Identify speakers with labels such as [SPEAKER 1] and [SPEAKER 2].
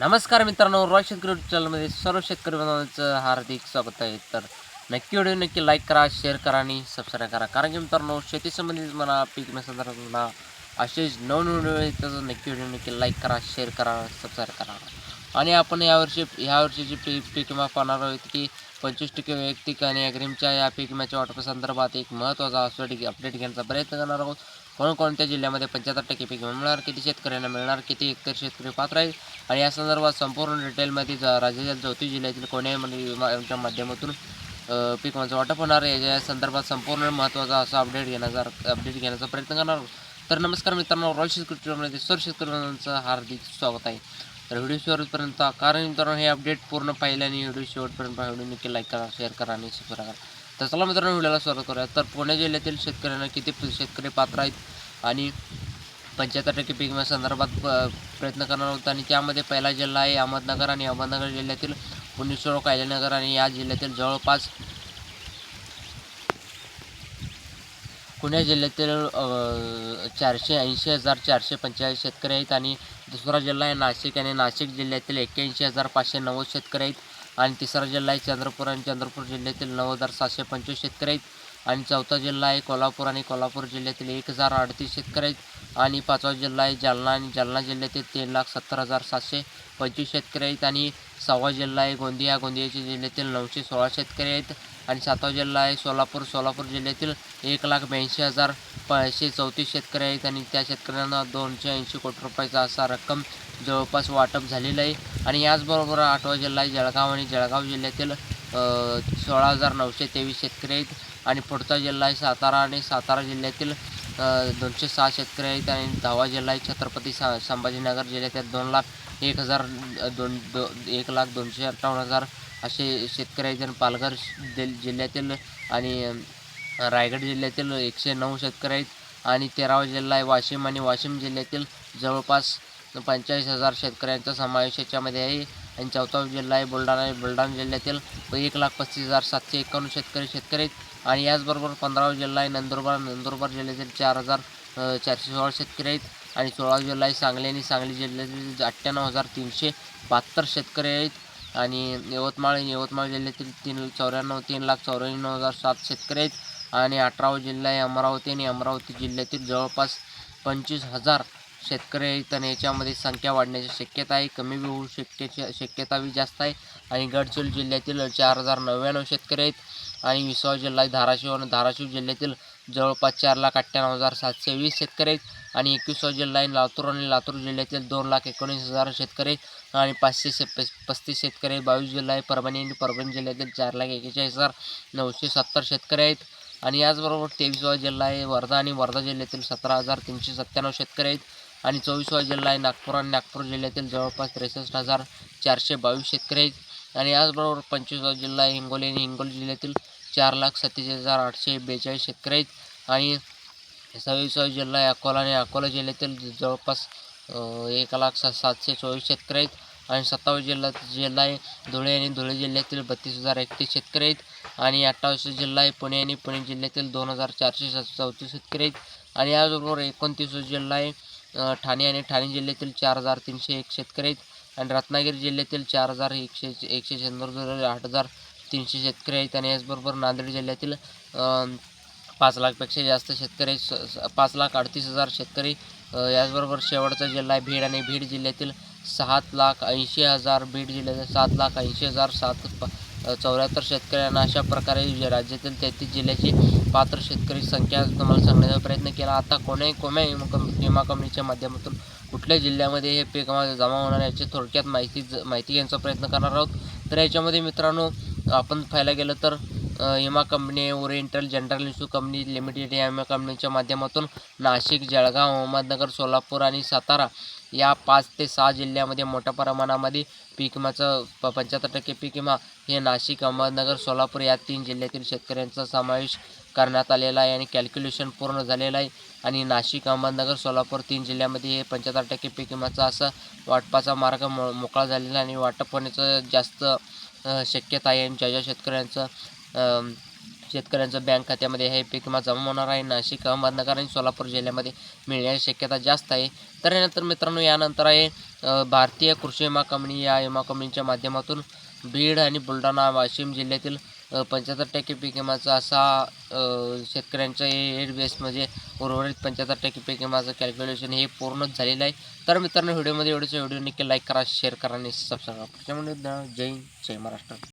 [SPEAKER 1] नमस्कार मित्रांनो रॉय शेतकरी चॅनलमध्ये सर्व शेतकरी बांधवांचं हार्दिक स्वागत आहे. तर नक्की व्हिडिओ नक्की लाईक करा शेअर करा आणि सबस्क्राईब करा. कारण की मित्रांनो शेतीसंबंधित म्हणा मला पीक संदर्भात म्हणा असेच नवीन व्हिडिओ आहेत नक्की व्हिडिओ नक्की लाईक करा शेअर करा सबस्क्राईब करा. आणि आपण यावर्षी ह्या जी पीक पीक विमा पाहणार आहोत की पंचवीस टक्के वैयक्तिक आणि अग्रिमच्या या पीक विम्याच्या वाटपासंदर्भात एक महत्त्वाचा अपडेट अपडेट घेण्याचा प्रयत्न करणार आहोत. कोणकोणत्या जिल्ह्यामध्ये पंच्याहत्तर टक्के पीक मिळणार किती शेतकऱ्यांना मिळणार किती हेक्टर शेतकरी पात्र आहेत? आणि या संदर्भात संपूर्ण डिटेलमध्ये ज राज्याच्या चौतीस जिल्ह्यातील कोण्याच्या विमाच्या माध्यमातून पीक विम्याचं वाटप होणार आहे. या संदर्भात संपूर्ण महत्त्वाचा असा अपडेट घेण्याचा अपडेट घेण्याचा प्रयत्न करणार तर नमस्कार मित्रांनो रॉयल शेतकरी सर्व शेतकऱ्यांचं हार्दिक स्वागत आहे. तर व्हिडिओ शेवटपर्यंत कारण मित्रांनो हे अपडेट पूर्ण पाहिल्याने व्हिडिओ शेवटपर्यंत पहा. व्हिडिओ नक्की लाईक करा शेअर करा आणि सबस्क्राईब करा. तर चला मित्रांनो व्हिडिओला सुरुवात करूया. तर पुणे जिल्ह्यातील शेतकऱ्यांना किती शेतकरी पात्र आहेत आणि पंच्याहत्तर टक्के पीक विमा संदर्भात प्रयत्न करणार आहोत. आणि त्यामध्ये पहिला जिल्हा आहे अहमदनगर आणि अहमदनगर जिल्ह्यातील पुणेश्वर कायदेनगर आणि या जिल्ह्यातील जवळपास पुणे जिल्ह्यातील चारशे ऐंशी हजार चारशे पंचेचाळीस शेतकरी आहेत. आणि दुसरा जिल्हा आहे नाशिक आणि नाशिक जिल्ह्यातील एक्क्याऐंशी हजार पाचशे नव्वद शेतकरी आहेत. आणि तिसरा जिल्हा आहे चंद्रपूर आणि चंद्रपूर जिल्ह्यातील नऊ हजार सातशे पंचवीस शेतकरी आहेत. आणि चौथा जिल्हा आहे कोल्हापूर आणि कोल्हापूर जिल्ह्यातील एक हजार अडतीस शेतकरी आहेत. आणि पाचवा जिल्हा आहे जालना आणि जालना जिल्ह्यातील तीन लाख सत्तर हजार सातशे पंचवीस शेतकरी आहेत. आणि सहावा जिल्हा आहे गोंदिया. गोंदियाच्या जिल्ह्यातील नऊशे सोळा शेतकरी आहेत. आणि सातवा जिल्हा आहे सोलापूर. सोलापूर जिल्ह्यातील एक लाख ब्याऐंशी हजार पाचशे चौतीस शेतकरी आहेत. आणि त्या शेतकऱ्यांना दोनशे ऐंशी कोटी रुपयाचा असा रक्कम जवळपास वाटप झालेलं आहे. आणि याचबरोबर आठवा जिल्हा आहे जळगाव आणि जळगाव जिल्ह्यातील सोळा हजार नऊशे तेवीस शेतकरी आहेत. आणि पुढचा जिल्हा आहे सातारा आणि सातारा जिल्ह्यातील दोनशे सहा शेतकरी आहेत. आणि दहावा जिल्हा आहे छत्रपती सा संभाजीनगर जिल्ह्यातील दोन लाख एक हजार दोन दो एक लाख दोनशे अठ्ठावन्न हजार असे शेतकरी आहेत. आणि पालघर जिल्ह्यातील आणि रायगड जिल्ह्यातील एकशे नऊ शेतकरी आहेत. आणि तेरावा जिल्हा आहे वाशिम. आणि वाशिम जिल्ह्यातील जवळपास पंचेचाळीस हजार शेतकऱ्यांचा समावेश याच्यामध्ये आहे. आणि चौथा जिल्हा आहे बुलढाणा आहे. बुलढाणा जिल्ह्यातील एक लाख पस्तीस हजार सातशे एकावन्न शेतकरी शेतकरी आहेत. आणि याचबरोबर पंधरावा जिल्हा आहे नंदुरबार. नंदुरबार जिल्ह्यातील चार हजार चारशे सोळा शेतकरी आहेत. आणि सोळावा जिल्हा आहे सांगली. आणि सांगली जिल्ह्यातील अठ्ठ्याण्णव हजार तीनशे बहात्तर शेतकरी आहेत. आणि यवतमाळ आणि यवतमाळ जिल्ह्यातील तीन चौऱ्याण्णव तीन लाख चौऱ्याण्णव हजार सात शेतकरी आहेत. आणि अठरावा जिल्हा आहे अमरावती. आणि अमरावती जिल्ह्यातील जवळपास पंचवीस हजार शेतकरी तर याच्यामध्ये संख्या वाढण्याची शक्यता आहे. कमी बी होऊ शक्यची शक्यता बी जास्त आहे. आणि गडचिरोली जिल्ह्यातील चार हजार नव्याण्णव शेतकरी आहेत. आणि विसावा जिल्हा आहे धाराशिव आणि धाराशिव जिल्ह्यातील जवळपास चार लाख अठ्ठ्याण्णव हजार सातशे वीस शेतकरी आहेत. आणि एकविसावा जिल्हा आहे लातूर आणि लातूर जिल्ह्यातील दोन लाख एकोणीस हजार शेतकरी आणि पाचशे से पस्तीस शेतकरी बावीस जिल्हा आहे परभणी आणि परभणी जिल्ह्यातील चार लाख एक्केचाळीस हजार नऊशे सत्तर शेतकरी आहेत. आणि याचबरोबर तेवीसवा जिल्हा आहे वर्धा आणि वर्धा जिल्ह्यातील सतरा हजार तीनशे सत्त्याण्णव शेतकरी आहेत. आणि चोवीसवा जिल्हा आहे नागपूर आणि नागपूर जिल्ह्यातील जवळपास त्रेसष्ट हजार चारशे बावीस शेतकरी आहेत. आणि याचबरोबर पंचवीसवा जिल्हा आहे हिंगोली आणि हिंगोली जिल्ह्यातील चार लाख सत्तेचाळीस हजार आठशे बेचाळीस शेतकरी आहेत. आणि सव्वीसवा जिल्हा आहे अकोला आणि अकोला जिल्ह्यातील जवळपास एक लाख सा सातशे चोवीस शेतकरी आहेत. आणि सत्तावीस जिल्हा जिल्हा आहे धुळे आणि धुळे जिल्ह्यातील बत्तीस हजार एकतीस शेतकरी आहेत. आणि अठ्ठावीस जिल्हा आहे पुणे आणि पुणे जिल्ह्यातील दोन हजार चारशे चौतीस शेतकरी आहेत. आणि याचबरोबर एकोणतीस जिल्हा आहे ठाणे आणि ठाणे जिल्ह्यातील चार हजार तीनशे एक शेतकरी आहेत. आणि रत्नागिरी जिल्ह्यातील चार हजार एकशे एकशे शंभर आठ हजार तीनशे शेतकरी आहेत. आणि याचबरोबर नांदेड जिल्ह्यातील पाच लाखपेक्षा जास्त शेतकरी आहेत. स- पाच लाख अडतीस हजार शेतकरी याचबरोबर शेवटचा जिल्हा आहे बीड आणि बीड जिल्ह्यातील सात लाख ऐंशी हजार बीड जिल्ह्यातील सात लाख ऐंशी हजार सात चौऱ्याहत्तर शेतकऱ्यांना अशा प्रकारे जे राज्यातील तेहतीस जिल्ह्याची पात्र शेतकरी संख्या तुम्हाला सांगण्याचा प्रयत्न केला. आता कोणाही कोण्या विमा कंप विमा कंपनीच्या माध्यमातून कुठल्या जिल्ह्यामध्ये हे पीक विमा जमा होणार याची थोडक्यात माहिती ज- माहिती घेण्याचा प्रयत्न करणार आहोत. तर याच्यामध्ये मित्रांनो आपण पाहायला गेलं तर विमा company Oriental General Insurance company limited या विमा कंपनीच्या माध्यमातून नाशिक जळगाव अहमदनगर सोलापूर आणि सातारा या पाच ते सहा जिल्ह्यामध्ये मोठ्या प्रमाणामध्ये पीक विमाचं प पंच्याहत्तर टक्के पीक विमा हे नाशिक अहमदनगर सोलापूर या तीन जिल्ह्यातील शेतकऱ्यांचा समावेश करण्यात आलेला आहे आणि कॅल्क्युलेशन पूर्ण झालेलं आहे. आणि नाशिक अहमदनगर सोलापूर तीन जिल्ह्यामध्ये हे पंच्याहत्तर टक्के पीक विमाचा असा वाटपाचा मार्ग मो मोकळा झालेला आहे आणि वाटप होण्याचं जास्त शक्यता आहे. आणि ज्या ज्या शेतकऱ्यांचं शेतकऱ्यांचं बँक खात्यामध्ये हे पीक विमा जमा होणार आहे नाशिक अहमदनगर आणि सोलापूर जिल्ह्यामध्ये मिळण्याची शक्यता जास्त आहे. तर यानंतर मित्रांनो यानंतर आहे भारतीय कृषी विमा कंपनी. या विमा कंपनीच्या माध्यमातून बीड आणि बुलढाणा वाशिम जिल्ह्यातील पंच्याहत्तर टक्के पीक विमाचा असा शेतकऱ्यांच्या एड बेस म्हणजे उर्वरित पंच्याहत्तर टक्के माझं कॅल्क्युलेशन हे पूर्णच झालेलं आहे. तर मित्रांनो व्हिडिओमध्ये एवढंच. व्हिडिओ नक्की लाईक करा शेअर करा आणि सबस्क्राईब करा. त्यामुळे जय जय महाराष्ट्र.